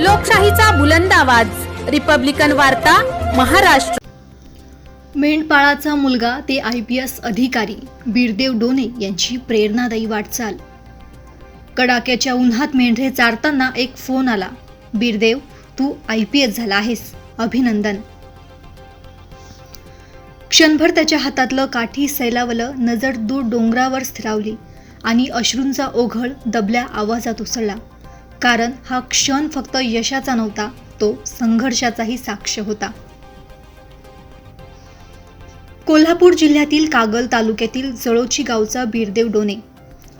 लोकशाहीचा बुलंद आवाज. रिपब्लिकन वार्ता महाराष्ट्र. मेंढपाळाचा मुलगा ते आय पी एस अधिकारी बीरदेव डोने यांची प्रेरणादायी वाटचाल. कडाक्याच्या उन्हात मेंढरे चारताना एक फोन आला. बीरदेव तू आय पी एस झाला आहेस. अभिनंदन. क्षणभर त्याच्या हातातलं काठी सैलावलं नजर दूर डोंगरावर स्थिरावली आणि अश्रूंचा ओघळ दबल्या आवाजात उसळला. कारण हा क्षण फक्त यशाचा नव्हता तो संघर्षाचाही साक्ष होता. कोल्हापूर जिल्ह्यातील कागल तालुक्यातील जळोची गावचा बीरदेव डोने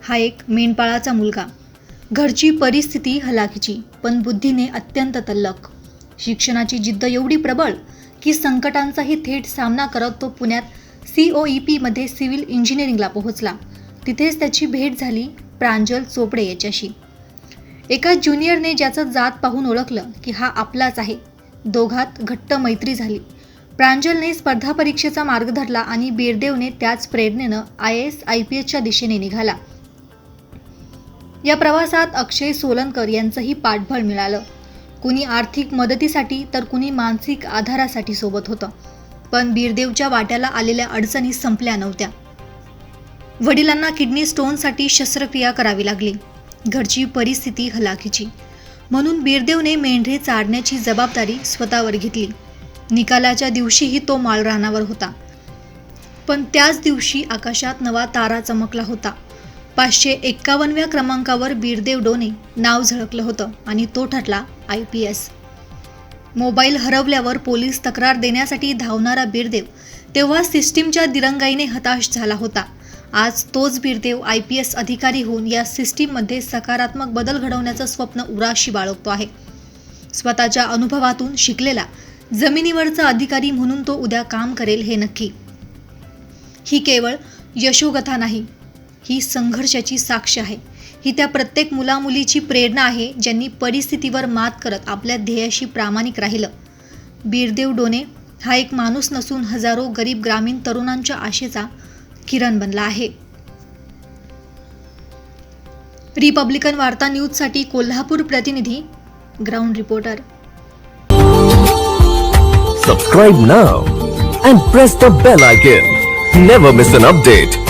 हा एक मेंढपाळाचा मुलगा. घरची परिस्थिती हलाखीची पण बुद्धीने अत्यंत तल्लख. शिक्षणाची जिद्द एवढी प्रबळ की संकटांचाही थेट सामना करत तो पुण्यात सी ओ ई पीमध्ये सिव्हिल इंजिनिअरिंगला पोहोचला. तिथेच त्याची भेट झाली प्रांजल चोपडे याच्याशी. एका ज्युनियरने ज्याचं जात पाहून ओळखलं की हा आपलाच आहे. दोघात घट्ट मैत्री झाली. प्रांजलने स्पर्धा परीक्षेचा मार्ग धरला आणि बिरदेवने त्याच प्रेरणेनं आय एस आय पी एसच्या दिशेने निघाला. या प्रवासात अक्षय सोलनकर यांचंही पाठबळ मिळालं. कुणी आर्थिक मदतीसाठी तर कुणी मानसिक आधारासाठी सोबत होतं. पण बीरदेवच्या वाट्याला आलेल्या अडचणी संपल्या नव्हत्या. वडिलांना किडनी स्टोनसाठी शस्त्रक्रिया करावी लागली. घरची परिस्थिती हलाखीची. म्हणून बीरदेवने मेंढरे चाडण्याची जबाबदारी स्वतःवर घेतली. निकालाच्या दिवशीही तो माळरानावर होता. पण त्याच दिवशी आकाशात नवा तारा चमकला होता. पाचशे एक्कावनव्या क्रमांकावर बीरदेव डोने नाव झळकलं होतं आणि तो ठरला आय पी एस. मोबाईल हरवल्यावर पोलीस तक्रार देण्यासाठी धावणारा बीरदेव तेव्हा सिस्टीमच्या दिरंगाईने हताश झाला होता. आज तोच बिरदेव आय पी एस अधिकारी होऊन या सिस्टीममध्ये सकारात्मक बदल घडवण्याचं स्वप्न उराशी बाळगतो आहे. स्वतःच्या अनुभवातून शिकलेला जमिनीवरचा अधिकारी म्हणून तो उद्या काम करेल हे नक्की. ही केवळ यशोगथा नाही ही संघर्षाची साक्ष आहे. ही त्या प्रत्येक मुलामुलीची प्रेरणा आहे ज्यांनी परिस्थितीवर मात करत आपल्या ध्येयाशी प्रामाणिक राहिलं. बीरदेव डोने हा एक माणूस नसून हजारो गरीब ग्रामीण तरुणांच्या आशेचा किरण बनला आहे. रिपब्लिकन वार्ता न्यूजसाठी कोल्हापूर प्रतिनिधी ग्राउंड रिपोर्टर. सबस्क्राईब ना and press the bell icon never miss an update